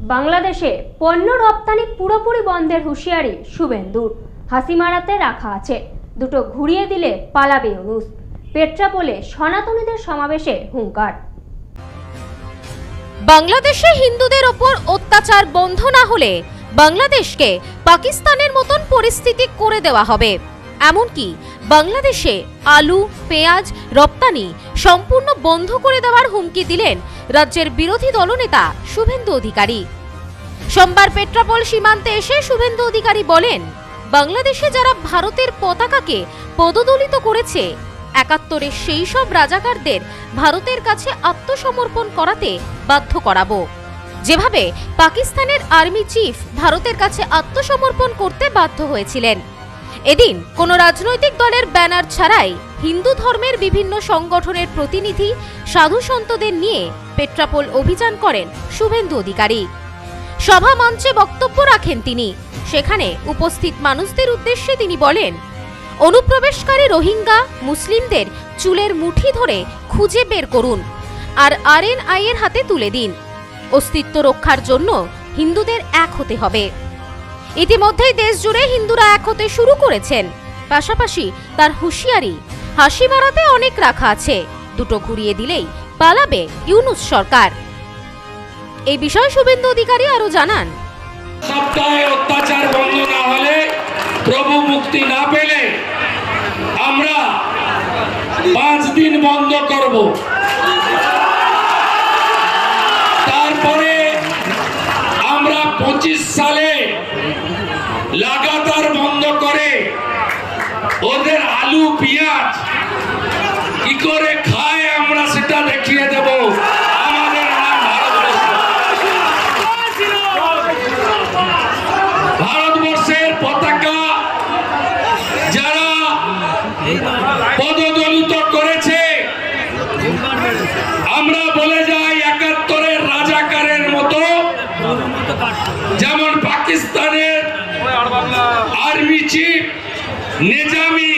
বাংলাদেশে পণ্য রপ্তানি পুরোপুরি বন্ধের হুঁশিয়ারি শুভেন্দুর হাসি মারাতে রাখা আছে। দুটো ঘুরিয়ে দিলে পালাবে ইউনুস। পেট্রাপোলে সনাতনীদের সমাবেশে হুঙ্কার। বাংলাদেশে হিন্দুদের ওপর অত্যাচার বন্ধ না হলে বাংলাদেশকে পাকিস্তানের মতন পরিস্থিতি করে দেওয়া হবে। এমনকি বাংলাদেশে আলু, পেঁয়াজ, রপ্তানি সম্পূর্ণ বন্ধ করে দেওয়ার হুমকি দিলেন রাজ্যের বিরোধী দলনেতা শুভেন্দু অধিকারী। সোমবার পেট্রাপোল সীমান্তে এসে শুভেন্দু অধিকারী বলেন, বাংলাদেশে যারা ভারতের পতাকাকে পদদলিত করেছে, একাত্তরের সেই সব রাজাকারদের ভারতের কাছে আত্মসমর্পণ করাতে বাধ্য করাবো। যেভাবে পাকিস্তানের আর্মি চিফ ভারতের কাছে আত্মসমর্পণ করতে বাধ্য হয়েছিলেন। এদিন কোনো রাজনৈতিক দলের ব্যানার ছাড়াই হিন্দু ধর্মের বিভিন্ন সংগঠনের প্রতিনিধি সাধু সন্তদের নিয়ে পেট্রাপোল অভিযান করেন শুভেন্দু অধিকারী। সভা মঞ্চে বক্তব্য রাখেন তিনি। সেখানে উপস্থিত মানুষদের উদ্দেশ্যে তিনি বলেন, অনুপ্রবেশকারী রোহিঙ্গা মুসলিমদের চুলের মুঠি ধরে খুঁজে বের করুন আর আরএনআই এর হাতে তুলে দিন। অস্তিত্ব রক্ষার জন্য হিন্দুদের এক হতে হবে। ইতিমধ্যেই দেশ জুড়ে হিন্দুরা এক হতে শুরু করেছেন। পাশাপাশি তার হুঁশিয়ারি, হাসি মারাতে অনেক রাখা আছে। দুটো ঘুরিয়ে দিলেই পালাবে ইউনুস সরকার। এই বিষয়ে শুভেন্দু অধিকারী আরও জানান। অত্যাচার বন্ধ না হলে, প্রভু মুক্তি না পেলে আমরা পাঁচ দিন বন্ধ করব। সালে লাগাতার বন্ধ করে ওদের আলু, পেঁয়াজ, কি করে খায় আমরা সেটা দেখিয়ে দেব। আমাদের ভারতবর্ষের পতাকা যারা পদদলিত করেছে, আমরা বলে যাই যেমন পাকিস্তানের আর্মি চিফ নিজামি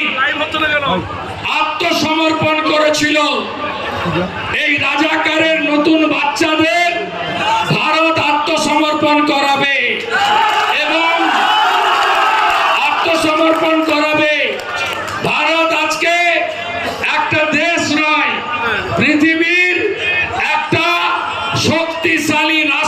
আত্মসমর্পণ করেছিল। এই রাজাকারের নতুন বাচ্চাদের ভারত আত্মসমর্পণ করাবে এবং আত্মসমর্পণ করাবে। ভারত আজকে একটা দেশ নয়, পৃথিবীর একটা শক্তিশালী রাষ্ট্র।